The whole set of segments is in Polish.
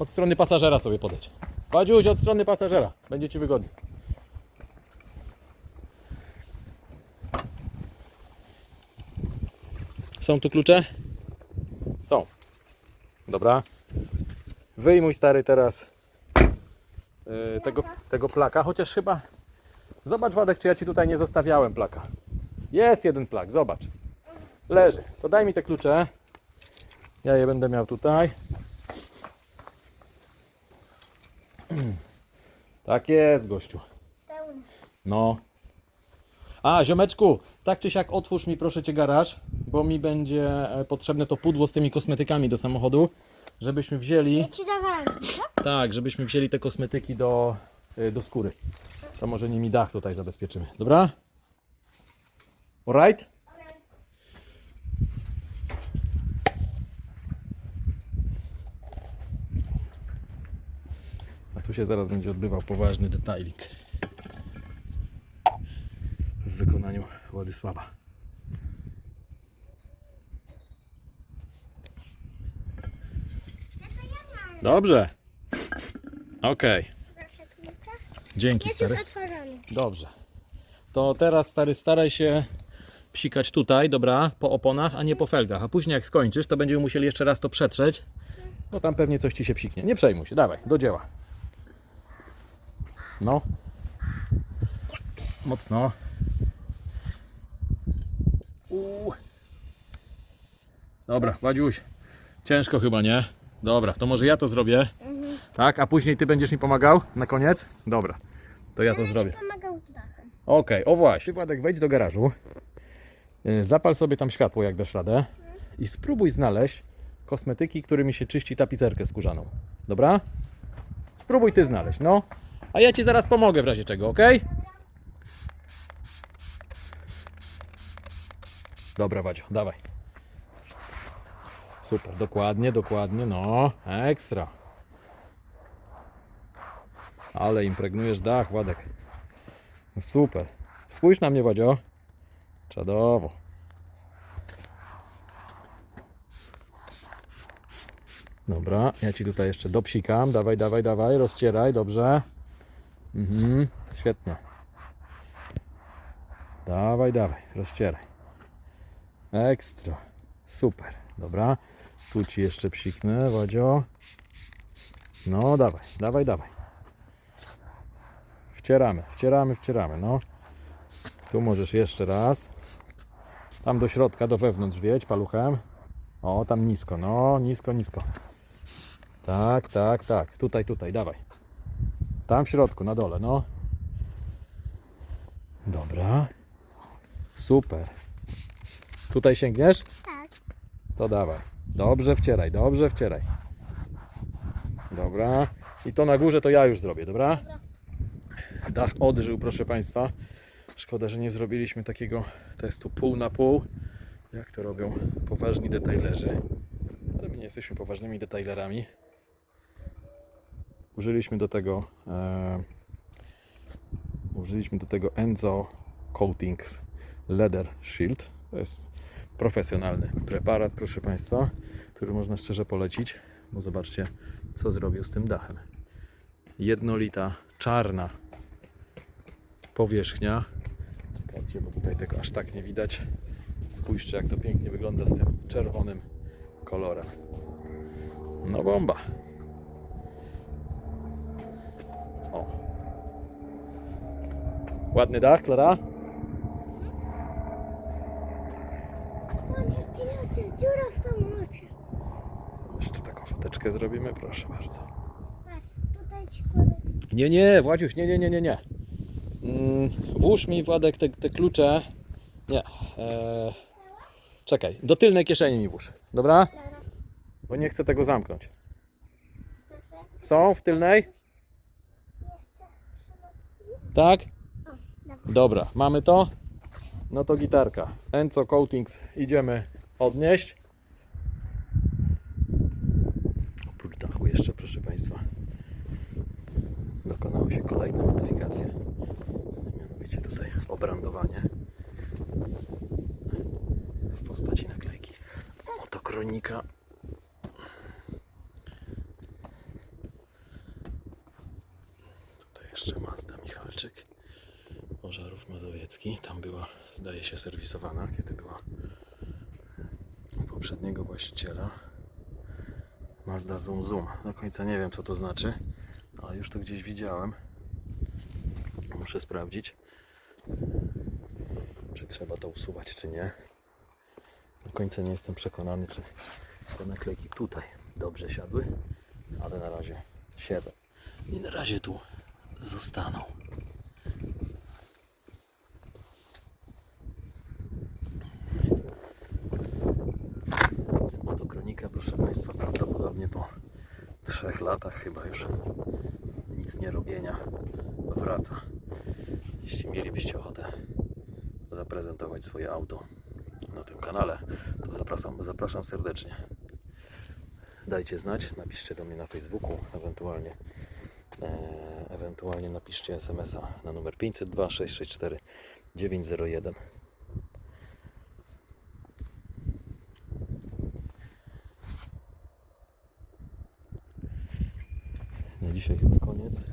Od strony pasażera sobie podejdź. Wadziuś, od strony pasażera. Będzie Ci wygodnie. Są tu klucze? Są. Dobra. Wyjmuj stary teraz yy, tego, tego plaka, chociaż chyba... Zobacz Wadek, czy ja Ci tutaj nie zostawiałem plaka. Jest jeden plak, zobacz. Leży. To daj mi te klucze. Ja je będę miał tutaj. Tak jest, gościu. Pełny. No. A, ziomeczku, tak czy siak otwórz mi proszę Cię garaż, bo mi będzie e, potrzebne to pudło z tymi kosmetykami do samochodu, żebyśmy wzięli, Ja ci dawałem, tak? tak, żebyśmy wzięli te kosmetyki do, e, do skóry. To może nimi dach tutaj zabezpieczymy, dobra? Alright? Tu się zaraz będzie odbywał poważny detailing w wykonaniu Władysława. Dobrze. Okej. Klucza. Dzięki stary. Dobrze. To teraz stary staraj się psikać tutaj, dobra, po oponach, a nie po felgach. A później jak skończysz, to będziemy musieli jeszcze raz to przetrzeć, bo tam pewnie coś ci się psiknie. Nie przejmuj się, dawaj, do dzieła. No. Mocno. Uuu. Dobra, Wadziuś. Ciężko chyba, nie? Dobra, to może ja to zrobię. Tak, a później ty będziesz mi pomagał na koniec? Dobra, to ja to zrobię. Pomagał z dachem. Okej, o właśnie. Władek, wejdź do garażu. Yy, Zapal sobie tam światło, jak dasz radę. I spróbuj znaleźć kosmetyki, którymi się czyści tapicerkę skórzaną. Dobra? Spróbuj ty znaleźć, no. A ja ci zaraz pomogę w razie czego, ok? Dobra, Wadzio, dawaj. Super, dokładnie, dokładnie, no. Ekstra. Ale impregnujesz dach, Władek. No Super. Spójrz na mnie, Wadzio. Czadowo. Dobra, ja ci tutaj jeszcze dopsikam. Dawaj, dawaj, dawaj, rozcieraj, dobrze. Mhm, świetnie. Dawaj, dawaj, rozcieraj. Ekstra. Super. Dobra. Tu ci jeszcze psiknę, Wadzio. No, dawaj, dawaj, dawaj. Wcieramy, wcieramy, wcieramy, no. Tu możesz jeszcze raz. Tam do środka, do wewnątrz wiedź paluchem. O, tam nisko, no, nisko, nisko. Tak, tak, tak. Tutaj, tutaj, dawaj. Tam w środku, na dole, no. Dobra. Super. Tutaj sięgniesz? Tak. To dawaj. Dobrze wcieraj, dobrze wcieraj. Dobra. I to na górze to ja już zrobię, dobra? Dach odżył, proszę Państwa. Szkoda, że nie zrobiliśmy takiego testu pół na pół, jak to robią poważni detailerzy. Ale my nie jesteśmy poważnymi detailerami. Użyliśmy do tego e, użyliśmy do tego Enzo Coatings Leather Shield. To jest profesjonalny preparat, proszę Państwa, który można szczerze polecić, bo zobaczcie, co zrobił z tym dachem. Jednolita, czarna powierzchnia. Czekajcie, bo tutaj tego aż tak nie widać. Spójrzcie, jak to pięknie wygląda z tym czerwonym kolorem. No bomba. O. Ładny dach, Klara? Panie pilocie, dziura w samolocie. Jeszcze taką foteczkę zrobimy, proszę bardzo. Patrz, tutaj ci kładę. Nie, nie, Władziuś, nie, nie, nie, nie, nie. Mm, włóż mi, Władek, te, te klucze. Nie. E, czekaj, do tylnej kieszeni mi włóż. Dobra? Bo nie chcę tego zamknąć. Są w tylnej? Tak? Dobra. Mamy to? No to gitarka. Enco Coatings idziemy odnieść. Oprócz dachu jeszcze, proszę Państwa, dokonały się kolejne modyfikacje. Mianowicie tutaj obrandowanie w postaci naklejki motokronika. jeszcze Mazda Michalczyk. Ożarów Mazowiecki. Tam była, zdaje się, serwisowana, kiedy była u poprzedniego właściciela. Mazda Zoom Zoom. Do końca nie wiem, co to znaczy, ale już to gdzieś widziałem. Muszę sprawdzić, czy trzeba to usuwać, czy nie. Do końca nie jestem przekonany, czy te naklejki tutaj dobrze siadły, ale na razie siedzą. I na razie tu zostaną. Więc Proszę Państwa, prawdopodobnie po trzech latach chyba już nic nie robienia wraca. Jeśli mielibyście ochotę zaprezentować swoje auto na tym kanale, to zapraszam, zapraszam serdecznie. Dajcie znać, napiszcie do mnie na Facebooku, ewentualnie, e, ewentualnie napiszcie SMS-a na numer 502 664 901. Dzisiaj chyba koniec.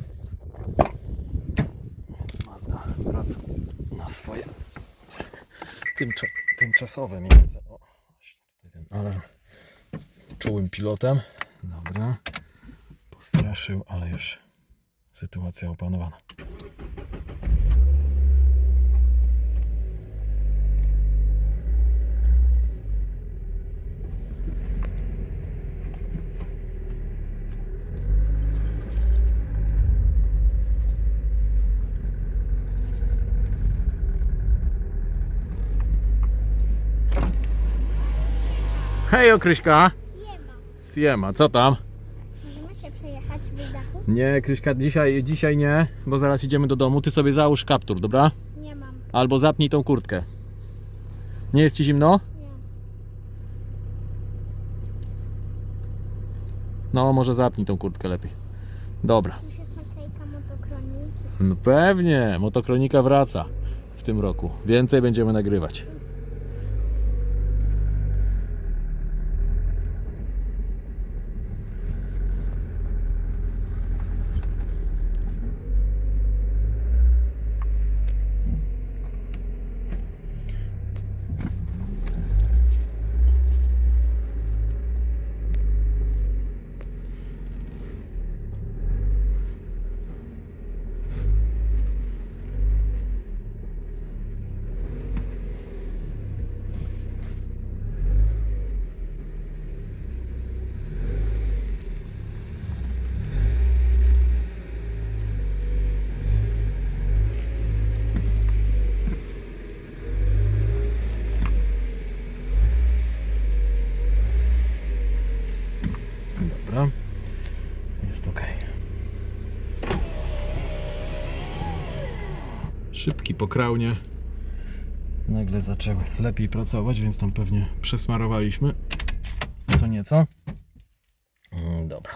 Więc Mazda wraca na swoje tymcza, tymczasowe miejsce. O, właśnie tutaj ten alarm z tym czułym pilotem. Dobra. Postraszył, ale już sytuacja opanowana. Hej, Okryśka! Siema. Siema, co tam? Możemy się przejechać bez dachu? Nie, Kryśka, dzisiaj, dzisiaj nie, bo zaraz idziemy do domu. Ty sobie załóż kaptur, dobra? Nie mam. Albo zapnij tą kurtkę. Nie jest ci zimno? Nie. No, może zapnij tą kurtkę lepiej. Dobra. Już jest naklejka motokroniki. No pewnie, motokronika wraca w tym roku. Więcej będziemy nagrywać. Dobra. Jest ok. Szybki pokraunie. Nagle zaczęły lepiej pracować, więc tam pewnie przesmarowaliśmy. Co nieco. Mm, Dobra.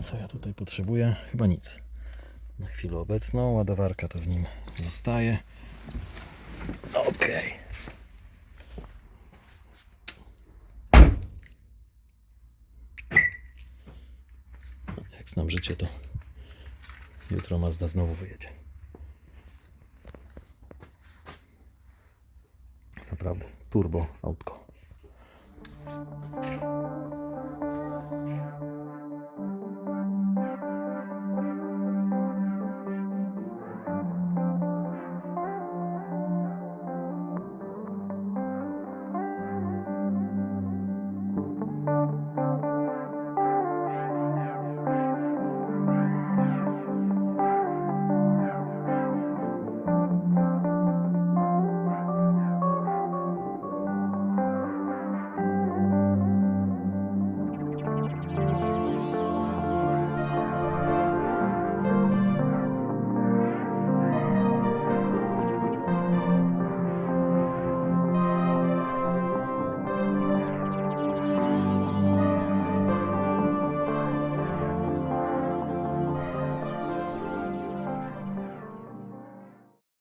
Co ja tutaj potrzebuję? Chyba nic. Na chwilę obecną ładowarka to w nim zostaje. Okej. Jak znam życie, to jutro Mazda znowu wyjedzie. Naprawdę, turbo autko.